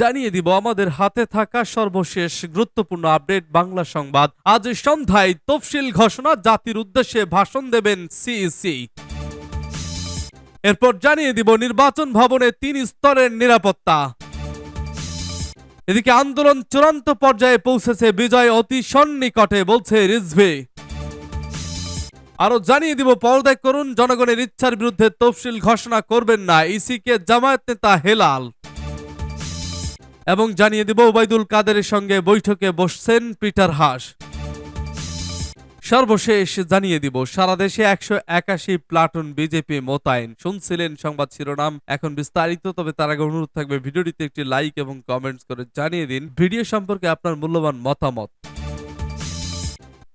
জানিয়ে দিব, আমাদের হাতে থাকা সর্বশেষ গুরুত্বপূর্ণ আপডেট বাংলা সংবাদ। আজ সন্ধ্যায় তফসিল ঘোষণা, জাতির উদ্দেশ্যে ভাষণ দেবেন সিইসি। এরপর জানিয়ে দিব, নির্বাচন ভবনে তিন স্তরের নিরাপত্তা। এদিকে আন্দোলন চূড়ান্ত পর্যায়ে পৌঁছেছে বিজয় অতি সন্নিকটে, বলছে রিজভি। আরও জানিয়ে দিব, পর্দায় করুন, জনগণের ইচ্ছার বিরুদ্ধে তফসিল ঘোষণা করবেন না, ইসিকে জামায়াত নেতা হেলাল। এবং জানিয়ে দিব ওবায়দুল কাদেরের সঙ্গে বৈঠকে বসছেন পিটার হাস। সর্বশেষ জানিয়ে দিব, সারা দেশে একশো একাশি প্লাটুন বিজেপি মোতায়েন। শুনছিলেন সংবাদ শিরোনাম, এখন বিস্তারিত, তবে তার আগে অনুরোধ থাকবে ভিডিওটিতে একটি লাইক এবং কমেন্টস করে জানিয়ে দিন। ভিডিও সম্পর্কে আপনার মূল্যবান মতামত।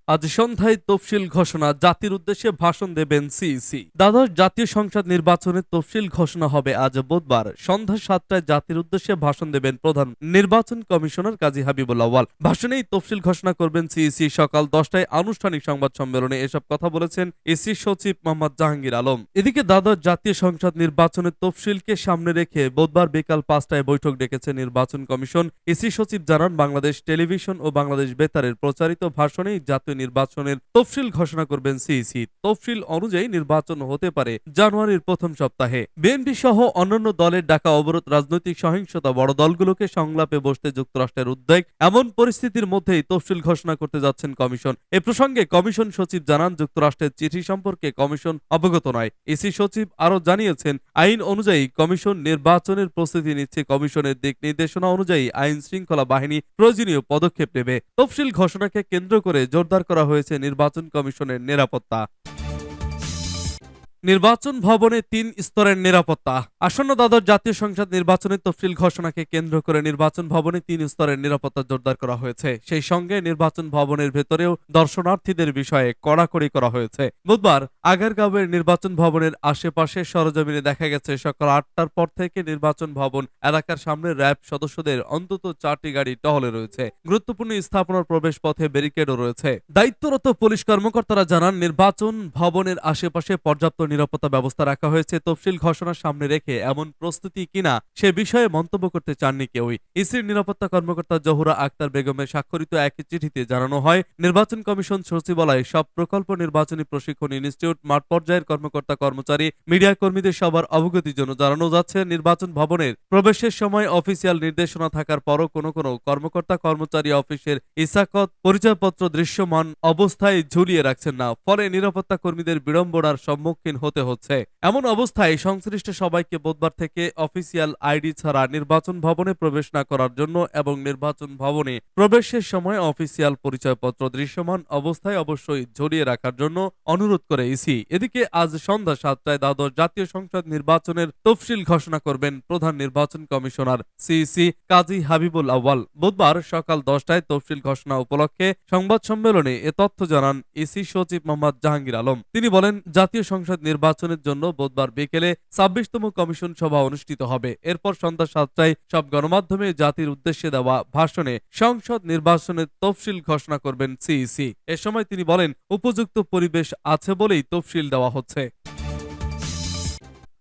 আজ সন্ধ্যায় তফসিল ঘোষণা, জাতির উদ্দেশ্যে ভাষণ দেবেন সিইসি। দ্বাদশ জাতীয় সংসদ নির্বাচনের তফসিল ঘোষণা হবে আজ বুধবার। সন্ধ্যা সাতটায় জাতির উদ্দেশ্যে ভাষণ দেবেন প্রধান নির্বাচন কমিশনার কাজী হাবিবুল্লাহ ওয়াল ভাষণেই তফসিল ঘোষণা করবেন সিইসি। সকাল দশটায় আনুষ্ঠানিক সংবাদ সম্মেলনে এসব কথা বলেছেন ইসি সচিব মোহাম্মদ জাহাঙ্গীর আলম। এদিকে দ্বাদশ জাতীয় সংসদ নির্বাচনের তফসিলকে সামনে রেখে বুধবার বিকাল পাঁচটায় বৈঠক ডেকেছে নির্বাচন কমিশন। ইসি সচিব জানান, বাংলাদেশ টেলিভিশন ও বাংলাদেশ বেতারের প্রচারিত ভাষণেই জাতীয় নির্বাচনের তফসিল ঘোষণা করবেন সিইসি। তফসিল অনুযায়ী নির্বাচন হতে পারে জানুয়ারির প্রথম সপ্তাহে। বিএনপি সহ অন্যান্য দলের ডাকা অবরোধ, রাজনৈতিক সহিংসতা, বড় দলগুলোকে সংলাপে বসতে যুক্তরাষ্ট্রের উদ্বেগ, এমন পরিস্থিতির মধ্যেই তফসিল ঘোষণা করতে যাচ্ছেন কমিশন। এ প্রসঙ্গে কমিশন সচিব জানান, যুক্তরাষ্ট্রের চিঠি সম্পর্কে কমিশন অবগত নয়। ইসি সচিব আরও জানিয়েছেন, আইন অনুযায়ী কমিশন নির্বাচনের প্রস্তুতি নিচ্ছে, কমিশনের দিক নির্দেশনা অনুযায়ী আইন শৃঙ্খলা বাহিনী প্রয়োজনীয় পদক্ষেপ নেবে। তফসিল ঘোষণাকে কেন্দ্র করে জোরদার করা হয়েছে নির্বাচন কমিশনের নিরাপত্তা। নির্বাচন ভবনে তিন স্তরের নিরাপত্তা। আসন্ন দ্বাদশ জাতীয় সংসদ নির্বাচনের তফসিল ঘোষণাকে কেন্দ্র করে নির্বাচন ভবনে তিন স্তরের নিরাপত্তা জোরদার করা হয়েছে। সেই সঙ্গে নির্বাচন ভবনের ভেতরেও দর্শনার্থীদের বিষয়ে কড়াকড়ি করা হয়েছে। বুধবার আগারগাঁওয়ের নির্বাচন ভবনের আশেপাশে সরজমিনে দেখা গেছে, সকাল আটটার পর থেকে নির্বাচন ভবন এলাকার সামনে র্যাব সদস্যদের অন্তত চারটি গাড়ি টহলে রয়েছে। গুরুত্বপূর্ণ স্থাপনার প্রবেশ পথে ব্যারিকেডও রয়েছে। দায়িত্বরত পুলিশ কর্মকর্তারা জানান, নির্বাচন ভবনের আশেপাশে পর্যাপ্ত নিরাপত্তা ব্যবস্থা রাখা হয়েছে, তফসিল ঘোষণার সামনে রেখে এমন প্রস্তুতি কিনা সে বিষয়ে মন্তব্য করতে চাননি কেউই। ইসির নিরাপত্তা কর্মকর্তা জহুরা আক্তার বেগমের স্বাক্ষরিত এক চিঠিতে জানানো হয়, নির্বাচন কমিশন সচিবালয় সব প্রকল্প নির্বাচনী প্রশিক্ষণ ইনস্টিটিউট, মাঠ পর্যায়ের কর্মকর্তা কর্মচারী, মিডিয়া কর্মীদের সবার অবগতির জন্য জানানো যাচ্ছে, নির্বাচন ভবনের প্রবেশের সময় অফিসিয়াল নির্দেশনা থাকার পরও কোনো কোনো কর্মকর্তা কর্মচারী অফিসের ইসাকত পরিচয়পত্র দৃশ্যমান অবস্থায় ঝুলিয়ে রাখছেন না। ফলে নিরাপত্তা কর্মীদের বিড়ম্বনার সম্মুখীন হতে হচ্ছে। এমন অবস্থায় সংশ্লিষ্ট সবাইকে বুধবার থেকে অফিসিয়াল আইডি ছাড়া নির্বাচন ভবনে প্রবেশ না করার জন্য এবং নির্বাচন ভবনে প্রবেশের সময় অফিসিয়াল পরিচয়পত্র দৃশ্যমান অবস্থায় অবশ্যই ঝরিয়ে রাখার জন্য অনুরোধ করে ইসি এদিকে আজ সন্ধ্যা সাতটায় দ্বাদশ জাতীয় সংসদ নির্বাচনের তফসিল ঘোষণা করবেন প্রধান নির্বাচন কমিশনার সিইসি কাজী হাবিবুল আওয়াল বুধবার সকাল দশটায় তফসিল ঘোষণা উপলক্ষে সংবাদ সম্মেলনে এ তথ্য জানান ইসি সচিব মোহাম্মদ জাহাঙ্গীর আলম। তিনি বলেন, জাতীয় সংসদ নির্বাচনের জন্য বুধবার বিকেলে ছাব্বিশতম কমিশন সভা অনুষ্ঠিত হবে। এরপর সন্ধ্যা সাতটায় সব গণমাধ্যমে জাতির উদ্দেশ্যে দেওয়া ভাষণে সংসদ নির্বাচনের তফসিল ঘোষণা করবেন সিইসি। এ সময় তিনি বলেন, উপযুক্ত পরিবেশ আছে বলেই তফসিল দেওয়া হচ্ছে।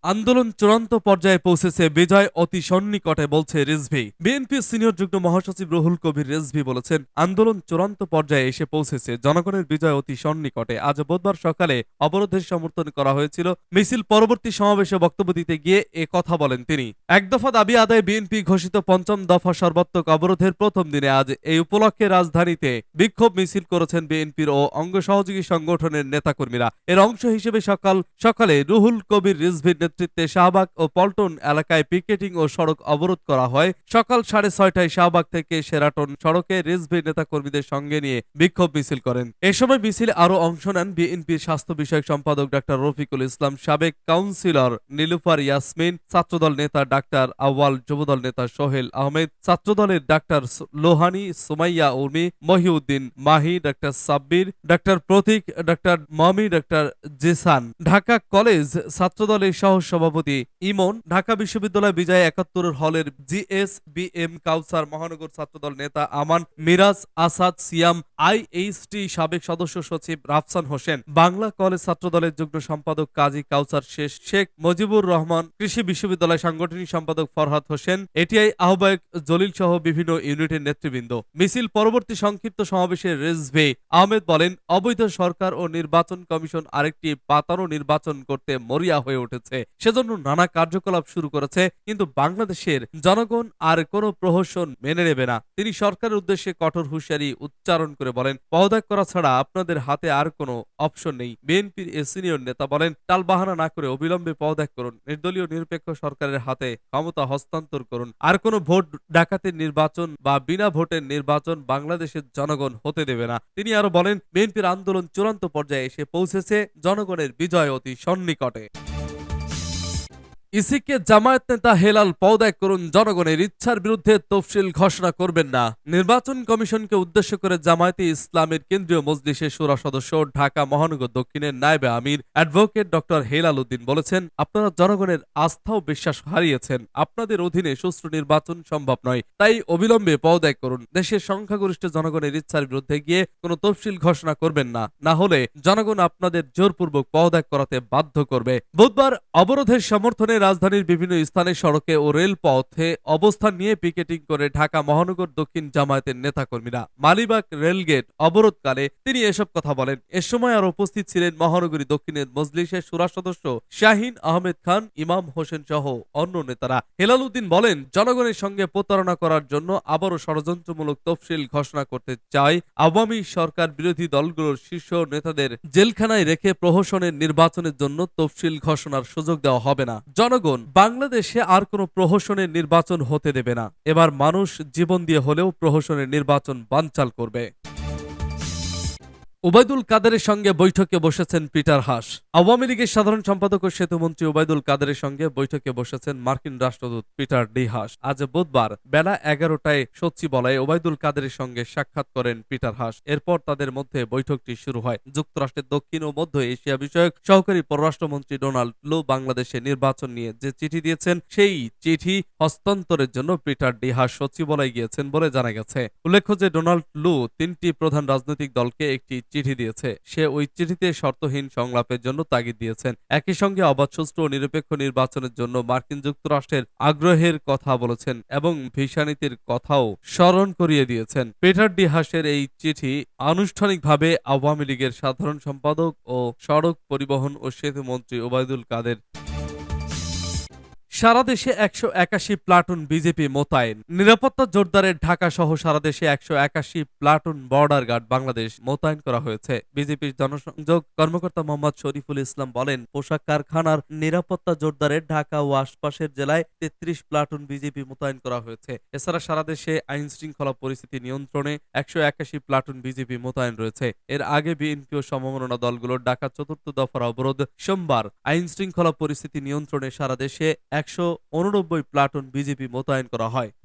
আন্দোলন চূড়ান্ত পর্যায়ে পৌঁছেছে বিজয় অতি সন্নিকটে, বলছে রিজভি। বিএনপি সিনিয়র যুগ্ম মহাসচিব রুহুল কবির রিজভি বলেছেন, আন্দোলন চূড়ান্ত পর্যায়ে এসে পৌঁছেছে, জনগণের বিজয় অতি সন্নিকটে। আজ বুধবার সকালে অবরোধের সমর্থন করা হয়েছিল। মিছিল পরবর্তী সমাবেশে বক্তব্য দিতে গিয়ে এ কথা বলেন তিনি। এক দফা দাবি আদায় বিএনপি ঘোষিত পঞ্চম দফা সর্বাত্মক অবরোধের প্রথম দিনে আজ এই উপলক্ষে রাজধানীতে বিক্ষোভ মিছিল করেছেন বিএনপির ও অঙ্গ সহযোগী সংগঠনের নেতাকর্মীরা। এর অংশ হিসেবে সকাল, সকালে রুহুল কবির রিজভির নেতৃত্বে শাহবাগ ও পল্টন এলাকায় পিকেটিং ও সড়ক অবরোধ করা হয়। সকাল সাড়ে ছয়টায় শাহবাগ থেকে সেরাটন সড়কে রিজভি নেতাকর্মীদের সঙ্গে নিয়ে বিক্ষোভ মিছিল করেন। এ সময় মিছিলে আরও অংশ নেন বিএনপির স্বাস্থ্য বিষয়ক সম্পাদক ডাক্তার রফিকুল ইসলাম, সাবেক কাউন্সিলর নীলুফার ইয়াসমিন, ছাত্রদল নেতা ডাক্তার আওয়াল যুবদল নেতা সোহেল আহমেদ, ছাত্রদলের doctor Lohani, Sumaiya Urmi, Mohiuddin Mahi, doctor Sabbir, doctor Pratik, doctor Momi, doctor Jesan. Dhaka college ছাত্রদলের সহ সহসভাপতি ইমন, ঢাকা বিশ্ববিদ্যালয় বিজয় একাত্তরের হলের জিএস বিএম কাউসার মহানগর ছাত্রদল নেতা আমান মিরাজ আসাদ সিয়াম, আইএইচটি সাবেক সদস্য সচিব রাফসান হোসেন, বাংলা কলেজ ছাত্রদলের যুগ্ম সম্পাদক কাজী কাউসার শেষ, শেখ মুজিবুর রহমান, কৃষি বিশ্ববিদ্যালয় সাংগঠনিক সম্পাদক ফরহাদ হোসেন, এটিআই আহ্বায়ক জলিল সহ বিভিন্ন ইউনিটের নেতৃবৃন্দ। মিছিল পরবর্তী সংক্ষিপ্ত সমাবেশে রেজভে আহমেদ বলেন, অবৈধ সরকার ও নির্বাচন কমিশন আরেকটি পাতানো নির্বাচন করতে মরিয়া হয়ে উঠেছে। সেজন্য নানা কার্যকলাপ শুরু করেছে, কিন্তু বাংলাদেশের জনগণ আর কোনো প্রহসন মেনে নেবে না। তিনি সরকারের উদ্দেশ্যে কঠোর হুঁশিয়ারি উচ্চারণ করে বলেন, পদত্যাগ করা ছাড়া আপনাদের হাতে আর কোনো অপশন নেই। বিএনপির এ সিনিয়র নেতা বলেন, টালবাহানা না করে অবিলম্বে পদত্যাগ করুন। নির্দলীয় নিরপেক্ষ সরকারের হাতে ক্ষমতা হস্তান্তর করুন। আর কোনো ভোট ডাকাতের নির্বাচন বা বিনা ভোটের নির্বাচন বাংলাদেশের জনগণ হতে দেবে না। তিনি আরও বলেন, বিএনপির আন্দোলন চূড়ান্ত পর্যায়ে এসে পৌঁছেছে, জনগণের বিজয় অতি সন্নিকটে। ইসিকে জামায়াত নেতা হেলাল পদত্যাগ করুন জনগণের ইচ্ছার বিরুদ্ধে তফসিল ঘোষণা করবেন না। নির্বাচন কমিশনকে উদ্দেশ্য করে জামায়াতে ইসলামের কেন্দ্রীয় মজলিসের সুরা সদস্য ঢাকা, মহানগর দক্ষিণের নায়েবে আমির অ্যাডভোকেট ডক্টর হেলাল উদ্দিন বলেছেন, আপনারা জনগণের আস্থা ও বিশ্বাস হারিয়েছেন। আপনাদের অধীনে সুষ্ঠু নির্বাচন সম্ভব নয়। তাই অবিলম্বে পদত্যাগ করুন। দেশের সংখ্যাগরিষ্ঠ জনগণের ইচ্ছার বিরুদ্ধে গিয়ে কোনো তফসিল ঘোষণা করবেন না। না হলে জনগণ আপনাদের জোরপূর্বক পদত্যাগ করাতে বাধ্য করবে। বুধবার অবরোধের সমর্থনে রাজধানীর বিভিন্ন স্থানে সড়কে ও রেলপথে অবস্থান নিয়ে পিকেটিং করে ঢাকা মহানগর দক্ষিণ জামায়াতের নেতাকর্মীরা। মালিবাগ রেলগেট অবরোধকালে তিনি এসব কথা বলেন। এ সময় আর উপস্থিত ছিলেন মহানগরী দক্ষিণের মজলিসের সুরা সদস্য শাহিন আহমেদ খান, ইমাম হোসেন সহ অন্য নেতারা। হেলাল উদ্দিন বলেন, জনগণের সঙ্গে প্রতারণা করার জন্য আবারও ষড়যন্ত্রমূলক তফসিল ঘোষণা করতে চায় আওয়ামী সরকার বিরোধী দলগুলোর শীর্ষ নেতাদের জেলখানায় রেখে প্রহসনের নির্বাচনের জন্য তফসিল ঘোষণার সুযোগ দেওয়া হবে না। জনগণ বাংলাদেশে আর কোনো প্রহসনের নির্বাচন হতে দেবে না। এবার মানুষ জীবন দিয়ে হলেও প্রহসনের নির্বাচন বানচাল করবে। ওবায়দুল কাদেরের সঙ্গে বৈঠকে বসেছেন পিটার হাস। আওয়ামী লীগের সাধারণ সম্পাদক ও সেতুমন্ত্রী ওবায়দুল কাদেরের সঙ্গে বৈঠকে বসেছেন মার্কিন রাষ্ট্রদূত পিটার ডি হাস। আজ বুধবার বেলা এগারোটায় সচিবালয়ে ওবায়দুল কাদেরের সঙ্গে সাক্ষাৎ করেন পিটার হাস। এরপর তাদের মধ্যে বৈঠকটি শুরু হয়। যুক্তরাষ্ট্রের দক্ষিণ ও মধ্য এশিয়া বিষয়ক সহকারী পররাষ্ট্রমন্ত্রী ডোনাল্ড লু বাংলাদেশে নির্বাচন নিয়ে যে চিঠি দিয়েছেন, সেই চিঠি হস্তান্তরের জন্য পিটার ডি হাস সচিবালয়ে গিয়েছেন বলে জানা গেছে। উল্লেখ্য যে ডোনাল্ড লু তিনটি প্রধান রাজনৈতিক দলকে একটি চিঠি দিয়েছে। সে ওই চিঠিতে শর্তহীন সংলাপের জন্য তাগিদ দিয়েছেন। একই সঙ্গে অবাধ, সুষ্ঠু ও নিরপেক্ষ নির্বাচনের জন্য মার্কিন যুক্তরাষ্ট্রের আগ্রহের কথা বলেছেন এবং ভিসা নীতির কথাও স্মরণ করিয়ে দিয়েছেন। পিটার ডিহাসের এই চিঠি আনুষ্ঠানিকভাবে আওয়ামী লীগের সাধারণ সম্পাদক ও সড়ক পরিবহন ও সেতু মন্ত্রী ওবায়দুল কাদের সারা দেশে একশো একাশি প্লাটুন বিজেপি মোতায়েন। নিরাপত্তা জোরদারের ঢাকা সহ সারা দেশে একশো একাশি প্লাটুন বর্ডার গার্ড বাংলাদেশ মোতায়েন করা হয়েছে। বিজেপির জনসংযোগ কর্মকর্তা মোহাম্মদ শরীফুল ইসলাম বলেন, পোশাক কারখানার নিরাপত্তা জোরদারে ঢাকা ও আশপাশের জেলায় তেত্রিশ প্লাটুন বিজেপি মোতায়েন করা হয়েছে। এছাড়া সারা দেশে আইন শৃঙ্খলা পরিস্থিতি নিয়ন্ত্রণে একশো একাশি প্লাটুন বিজেপি মোতায়েন রয়েছে। এর আগে বিএনপি ও সমমনা দলগুলোর ডাকা চতুর্থ দফার অবরোধ সোমবার। আইন শৃঙ্খলা পরিস্থিতি নিয়ন্ত্রণে সারা দেশে একশো উননব্বই প্লাটুন বিজেপি মোতায়েন করা হয়।